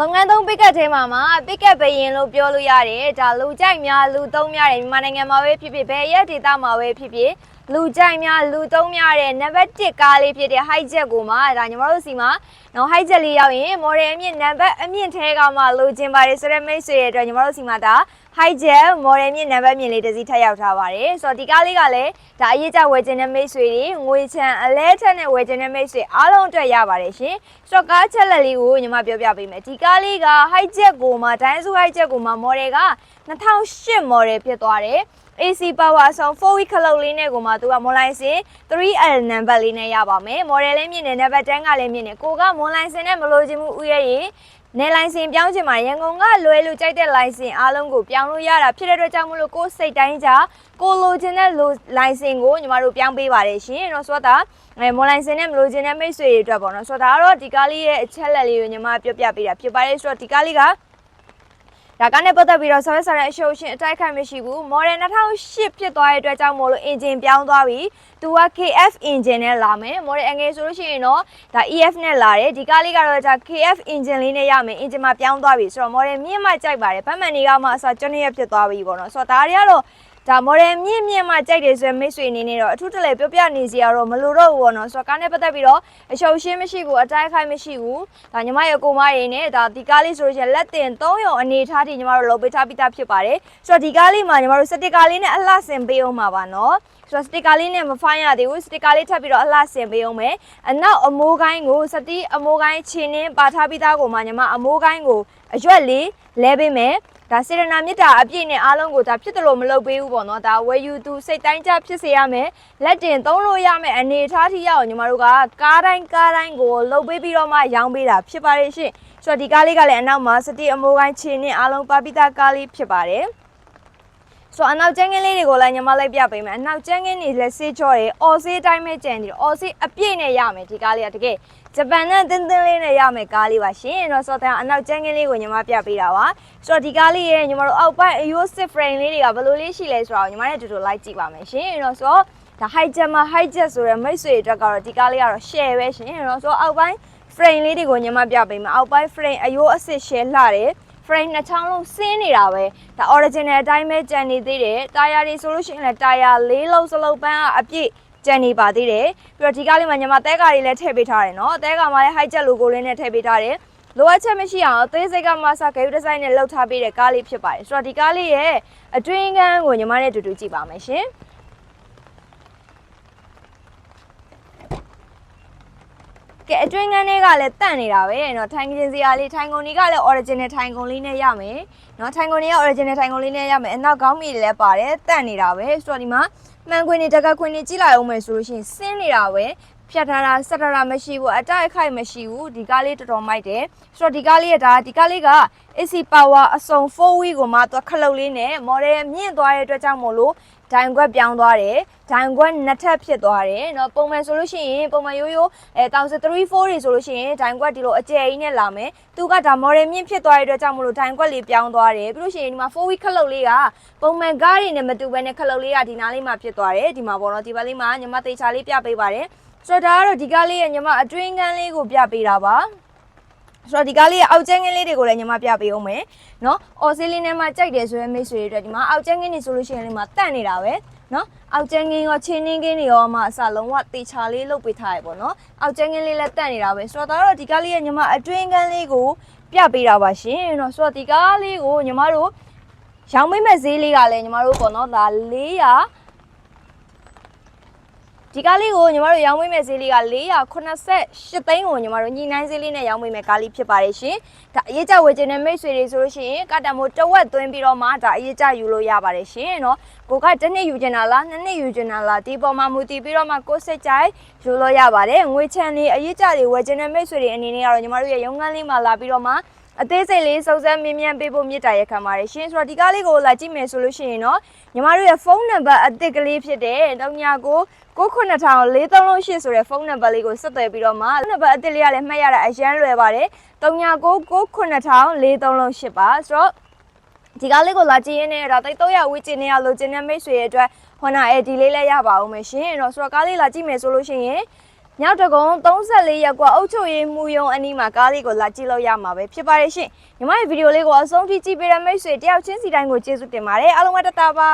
လုပ်ငန်းသုံးပစ်ကတ်ထဲမှာမှာပစ်ကတ်ဘယင်လို့ပြောလို့ရတယ်ဒါလူကြိုက်များလူသုံးများတယ်မြန်မာနိုင်ငံမှာပဲဖြစ်ဖြစ်ဘယ်ရက်ဒေသမှာပဲဖြစ်ဖြစ်လူကြိုက်များလူသုံးများတဲ့နံပါတ်1ကားလေးဖြစ်တဲ့ high jet ကိုမှဒါညီမတို့စီမှာနော် high jet လေးရောက်ရင် model အမြင့်နံပါတ်အမြင့်ထဲကမှလိုချင်ပါတယ်ဆိုတဲ့မိတ်ဆွေရဲ့အတွက်ညီမတို့စီမှာဒါ high jet model မြင့်နံပါတ်မြင့်လေးတစ်စီးထပ်ရောက်ထားပါတယ်ဆိုတော့ဒီကားလေးကလည်းဒါအရေးကြဝယ်ခြင်းတဲ့မိတ်ဆွေတွေငွေချမ်းအလဲထက်နဲ့ဝယ်ခြင်းတဲ့မိတ်ဆွေအားလုံးအတွက်ရပါတယ်ရှင်ဆိုတော့ကားချက်လက်လေးကိုညီမပြောပြပေးမယ်ဒီကားလေးက high jet ကိုမှ Daihatsu high jet ကိုမှ model က2008 model ဖြစ်သွားတယ် AC power အဆောင်4 week ခလုတ်လေးနဲ့ကိုမှသူကမွန်လိုင်းစင် 3L number လေးနဲ့ရပါမယ် model လေးမြင့်နေ number 10ကလည်းမြင့်နေကိုကမွန်လိုင်းစင်နဲ့မလို့ခြင်းမှုဥရဲ့ရေ နေလိုင်စင်ပြောင်းချင်ပါရန်ကုန်ကလွယ်လို့ကြိုက်တဲ့လိုင်စင်အားလုံးကိုပြောင်းလို့ရတာဖြစ်တဲ့အတွက်ကြောင့်မလို့ကိုယ်စိတ်တိုင်းကြကိုလိုချင်တဲ့လိုလိုင်စင်ကိုညီမတို့ပြောင်းပေးပါတယ်ရှင်။တော့ဆိုတော့အဲမွန်လိုင်စင်နဲ့မလို့ချင်တဲ့မိတ်ဆွေတွေအတွက်ပေါ့နော်။ဆိုတော့ဒါကတော့ဒီကားလေးရဲ့အချက်လက်လေးကိုညီမပြောပြပေးတာဖြစ်ပါတယ်ဆိုတော့ဒီကားလေးက ဒါကနဲ့ပတ်သက်ပြီးတော့ဆောင်းရဆာတဲ့အရှုပ်ရှင်အတိုက်ခိုက်မရှိဘူး model 2008ဖြစ်သွားတဲ့အတွက်ကြောင့်မို့လို့ engine ပြောင်းသွားပြီသူက KF engine နဲ့လာမယ် model အငယ်ဆိုလို့ရှိရင်တော့ဒါ EF နဲ့လာတယ်ဒီကားလေးကတော့ဒါ KF engine လေးနဲ့ရမယ် engine မှာပြောင်းသွားပြီဆိုတော့ model မြင့်မှကြိုက်ပါတယ်ဗတ်မှန်တွေကမှအစားကျွန်းရဖြစ်သွားပြီပေါ့နော်ဆိုတော့ဒါတွေကတော့ ဒါ model မြင့်မြင့်မှကြိုက်တယ်ဆိုရင်မိတ်ဆွေအနေနဲ့တော့အထူးတလဲပြောပြနေစီရတော့မလိုတော့ဘူးပေါ့နော်ဆိုတော့ကားနဲ့ပတ်သက်ပြီးတော့အရှုပ်ရှင်းမရှိဘူးအတိုက်ခိုက်မရှိဘူးဒါညီမရဲ့ကိုမရင်းနဲ့ဒါဒီကားလေးဆိုလို့ရှိရင်လက်တင်3ရုံအနေထားထိညီမတို့လုပ်ပေးထားပြီးသားဖြစ်ပါတယ်ဆိုတော့ဒီကားလေးမှာညီမတို့စတစ်ကာလေးနဲ့အလှဆင်ပေးအောင်ပါပါနော်ဆိုတော့စတစ်ကာလေးနဲ့မဖိုင်းရသေးဘူးစတစ်ကာလေးထပ်ပြီးတော့အလှဆင်ပေးအောင်မယ်အနောက်အမိုးကိုင်းကိုစတိအမိုးကိုင်းခြေနှင်းပါထားပြီးသားကိုမှညီမအမိုးကိုင်းကိုအရွက်လေးလဲပေးမယ် ဒါစေရနာမြစ်တာအပြည့်နဲ့အားလုံးကိုဒါဖြစ်တယ်လို့မလုပ်ပေးဘူးပေါ့နော်ဒါဝယ်ယူသူစိတ်တိုင်းကြဖြစ်စေရမယ်လက်တင်သုံးလို့ရမယ်အနေထားထိရအောင်ညီမတို့ကကားတိုင်းကားတိုင်းကိုလုပ်ပေးပြီးတော့မှရောင်းပေးတာဖြစ်ပါတယ်ရှင်ဆိုတော့ဒီကားလေးကလည်းအနောက်မှာစတိအမိုးကိုင်းခြေနှင်းအားလုံးပါပိတာကားလေးဖြစ်ပါတယ် ဆိုတော့အနောက်ကျန်းကင်းလေးတွေကိုလည်းညီမလိုက်ပြပေးမယ်အနောက်ကျန်းကင်းတွေလည်းစေးချောတယ်အော်စေးတိုင်းပဲကြံတယ်အော်စေးအပြည့်နဲ့ရမယ်ဒီကားလေးကတကယ်ဂျပန်နဲ့တင်းတင်းလေးနဲ့ရမယ်ကားလေးပါရှင်အဲ့တော့ဆိုတော့အနောက်ကျန်းကင်းလေးကိုညီမပြပေးတာပါဆိုတော့ဒီကားလေးရဲ့ညီမတို့အောက်ပိုင်းအယိုးစစ် frame လေးတွေကဘယ်လိုလေးရှိလဲဆိုတော့ညီမနဲ့တူတူလိုက်ကြည့်ပါမယ်ရှင်အဲ့တော့ဆိုတော့ဒါ high jet မှာ high jet ဆိုတဲ့မိတ်ဆွေတွေအတွက်ကတော့ဒီကားလေးကတော့ share ပဲရှင်အဲ့တော့ဆိုတော့အောက်ပိုင်း frame လေးတွေကိုညီမပြပေးမယ်အောက်ပိုင်း frame အယိုးအစစ် share လှတယ် frame နှစ်ချောင်းလုံးဆင်းနေတာပဲဒါ original အတိုင်းပဲကြံနေသေးတယ်တာယာတွေဆိုလို့ရှိရင်လည်းတာယာ၄လုံးစလုံးပန်းကအပြည့်ကြံနေပါသေးတယ်ပြီးတော့ဒီကားလေးမှာညီမတဲကားလေးလည်းထည့်ပေးထားတယ်နော်တဲကားမှာလည်း high jet logo လေးနဲ့ထည့်ပေးထားတယ်လိုအပ်ချက်မရှိအောင်အသေးစိတ်ကမှစဂရုဒီဇိုင်းနဲ့လှုပ်ထားပေးတဲ့ကားလေးဖြစ်ပါတယ်ဆိုတော့ဒီကားလေးရဲ့အတွင်းကန်းကိုညီမနဲ့အတူတူကြည့်ပါမယ်ရှင် ကဲအတွင်းကန်းလေးကလည်းတန့်နေတာပဲเนาะထိုင်ကင်စရာလေးထိုင်ကုန်ကြီးကလည်း original ထိုင်ကုန်လေးနဲ့ရမယ်เนาะထိုင်ကုန်ကြီးက original ထိုင်ကုန်လေးနဲ့ရမယ်အနောက်ကောင်းမီလည်းပါတယ်တန့်နေတာပဲဆိုတော့ဒီမှာမှန်ခွင်တွေတကခွင်တွေကြည့်လိုက်အောင်မယ်ဆိုလို့ရှိရင်ဆင်းနေတာပဲဖြတ်ထားတာဆက်ထားတာမရှိဘူးအတိုက်အခိုက်မရှိဘူးဒီကားလေးတော်တော်မိုက်တယ်ဆိုတော့ဒီကားလေးကဒါဒီကားလေးက AC power အစုံ4 wheel ကိုမှသွားခလုတ်လေးနဲ့ model မြင့်သွားတဲ့အတွက်ကြောင့်မို့လို့ဒိုင်ခွက်ပြောင်းသွားတယ် ဒိုင်ခွက်နှစ်ထပ်ဖြစ်သွားတယ်เนาะပုံမှန်ဆိုလို့ရှိရင်ပုံမှန်ရိုးရိုးအဲ1034တွေဆိုလို့ရှိရင်ဒိုင်ခွက်ဒီလိုအကျယ်ကြီးနဲ့လာမယ်သူကဒါ model မြင့်ဖြစ်သွားတဲ့အတွက်ကြောင့်မို့လို့ဒိုင်ခွက်လေးပြောင်းသွားတယ်ပြီးလို့ရှိရင်ဒီမှာ4 wheel ခလုတ်လေးကပုံမှန်ကားတွေနဲ့မတူဘဲနဲ့ခလုတ်လေးကဒီနားလေးမှာဖြစ်သွားတယ်ဒီမှာပေါ့နော်ဒီဘက်လေးမှာညီမသေချာလေးပြပေးပါတယ်ဆိုတော့ဒါကတော့ဒီကားလေးရဲ့ညီမအတွင်းကန်းလေးကိုပြပေးတာပါဆိုတော့ဒီကားလေးရဲ့အောက်ကျန်းကင်းလေးတွေကိုလည်းညီမပြပေးအောင်မယ်နော်အော်စီလင်းထဲမှာကြိုက်တယ်ဆိုရင်မိတ်ဆွေတွေအတွက်ဒီမှာအောက်ကျန်းကင်းနေဆိုလို့ရှိရင်ဒီမှာတန့်နေတာပဲ နော်အောက်ကျန်းကင်းရောချင်းနှင်းကင်းတွေရောမှအစလုံးဝတေချာလေးလုတ်ပေးထားရပေါ့နော်အောက်ကျန်းကင်းလေးလည်းတန့်နေတာပဲဆိုတော့ဒါတော့ဒီကားလေးရဲ့ညီမအတွင်းကန်းလေးကိုပြပေးတာပါရှင်နော်ဆိုတော့ဒီကားလေးကိုညီမတို့ရောင်းမိမဲ့ဈေးလေးကလည်းညီမတို့ပေါ့နော်ဒါ400 ဒီကားလေးကိုညီမတို့ရောင်းပေးမဲ့ဈေးလေးက488သိန်းကိုညီမတို့ညီနိုင်ဈေးလေးနဲ့ရောင်းပေးမဲ့ကားလေးဖြစ်ပါတယ်ရှင်။ဒါအရေးကြဝယ်ခြင်းနဲ့မိတ်ဆွေတွေဆိုလို့ရှိရင်ကတ္တမိုတဝက်သွင်းပြီးတော့မှဒါအရေးကြယူလို့ရပါတယ်ရှင်နော်။ကိုကတစ်နှစ်ယူချင်တာလားနှစ်နှစ်ယူချင်တာလားဒီပေါ်မှာမူတည်ပြီးတော့မှကိုယ်စိတ်ကြိုက်ယူလို့ရပါတယ်။ငွေချမ်းလေးအရေးကြတွေဝယ်ခြင်းနဲ့မိတ်ဆွေတွေအနေနဲ့ကတော့ညီမတို့ရဲ့ရုံးခန်းလေးမှာလာပြီးတော့မှ အသေးစိတ်လေးစုံစမ်းမြင်မြန်ပေးဖို့မြစ်တာရက်ခံပါတယ်ရှင်ဆိုတော့ဒီကားလေးကိုလာကြည့်မယ်ဆိုလို့ရှိရင်တော့ညီမတို့ရဲ့ဖုန်းနံပါတ်အသစ်ကလေးဖြစ်တဲ့39 99438ဆိုတဲ့ဖုန်းနံပါတ်လေးကိုဆက်သွယ်ပြီးတော့မှနံပါတ်အသစ်လေးကလည်းမှတ်ရတာအရန်လွယ်ပါတယ်39 99438ပါဆိုတော့ဒီကားလေးကိုလာကြည့်ရင်းနဲ့ဒါတိတ်300ဝီကျင်နေရလိုချင်တဲ့မိတ်ဆွေရဲ့အတွက် Honda AD လေးလည်းရပါဦးမယ်ရှင်အဲ့တော့ဆိုတော့ကားလေးလာကြည့်မယ်ဆိုလို့ရှိရင် မြောက်တကုံ34ရက်ကွာအုတ်ချုံရေးမှုယုံအနီးမှာကားလေးကိုလာကြည့်လို့ရမှာပဲဖြစ်ပါတယ်ရှင်ညီမရဲ့ဗီဒီယိုလေးကိုအဆုံးထိကြည့်ပေးတဲ့မိတ်ဆွေတယောက်ချင်းစီတိုင်းကိုကျေးဇူးတင်ပါတယ်အားလုံးပဲတတာပါ